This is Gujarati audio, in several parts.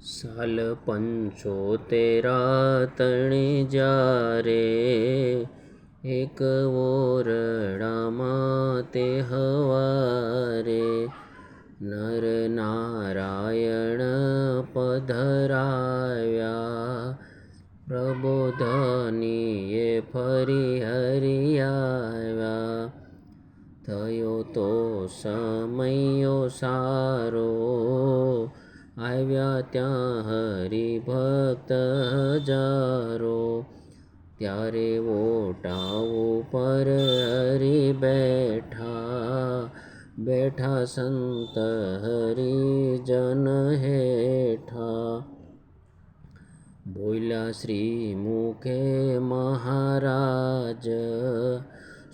સાલ પંચોતેરા તણે જ્યારે એક ઓરડામાં તે હવારે, નર નારાયણ પધરાવ્યા. પ્રબોધનીએ ફરી હરી આવ્યા થયો તો સમયો સારો આવ્યા ત્યાં હરિભક્ત હજારો. ત્યારે ઓટા ઉપર હરી બેઠા બેઠા સંત હરિજન હેઠા. બોલ્યા શ્રી મુખે મહારાજ,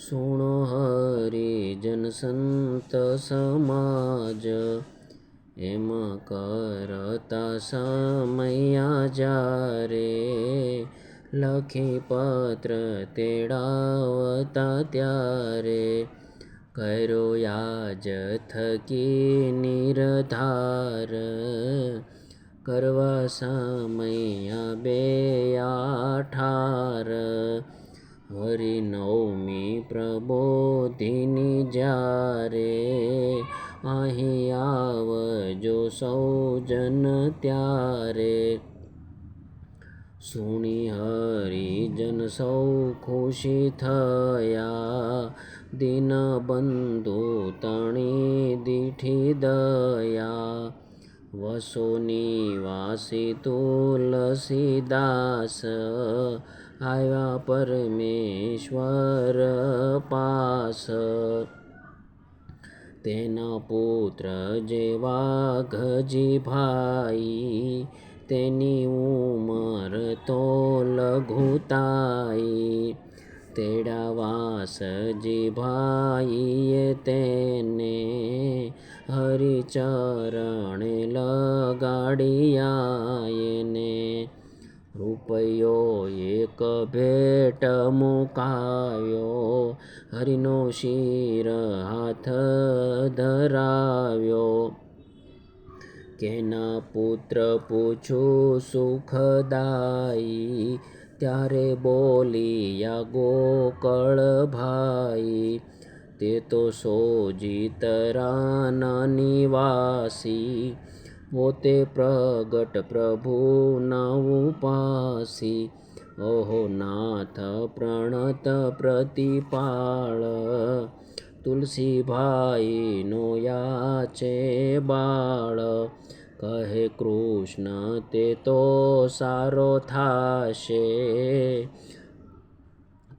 સુણો હરિજન સંત સમાજ. એમ કરતા સમયા જારે લખી પત્ર તેડાવતા ત્યારે કરો યાજ થકી નિરધાર. કરવા સમયા બે આઠાર. હરિનવમી પ્રબોધિની જ્યારે અહીં આવજો સૌજન ત્યારે. સુણી હરિજન સૌ ખુશી થયા. દીનબંધુ તણી દીઠી દયા. વસોની વાસી તુલસીદાસ આવ્યા પરમેશ્વર પાસ. તેના પુત્ર જેવા ગજીભાઈ તેની ઉંમર તો લઘુતાઈ તેડાવા ભાઈએ તેને હરિચરણ લગાડિયા એને રૂપિયો એક ભેટ મુકાવ્યો હરિનો શિર હાથ ધરાવ્યો. કેના પુત્ર પૂછું સુખદાઈ ત્યારે બોલિયા ગોકળ ભાઈ. તે તો સોજીતરાના નિવાસી પોતે પ્રગટ પ્રભુના ઉપાસી ઓહો નાથ પ્રણત પ્રતિપાળ. તુલસીભાઈનો યાચે બાળ. કહે કૃષ્ણ, તે તો સારો થાશે.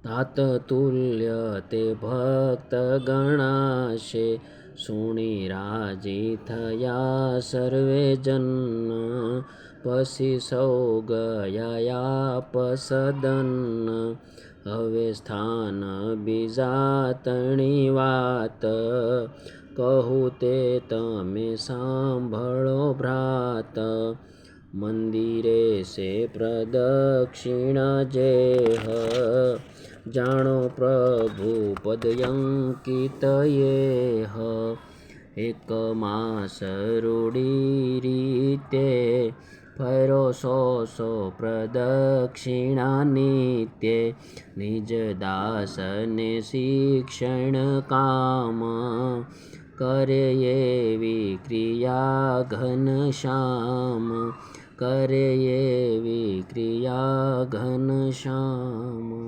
તાત તુલ્ય તે ભક્ત ગણાશે. સુણી રાજી થયા સર્વે જન પછી સૌ ગયા પસદન હવે સ્થાન બીજા તણી વાત કહું તે તમે સાંભળો ભ્રાત મંદિરે સે પ્રદક્ષિણા જેહ જાણો પ્રભુ પદયંકિત યેહ એક માસ રૂડી રીતે ફરો સો સો પ્રદક્ષિણા નિત્ય. નિજ દાસને શિક્ષણ કામ કરે એવી ક્રિયા ઘનશ્યામ કરે એવી ક્રિયા ઘનશ્યામ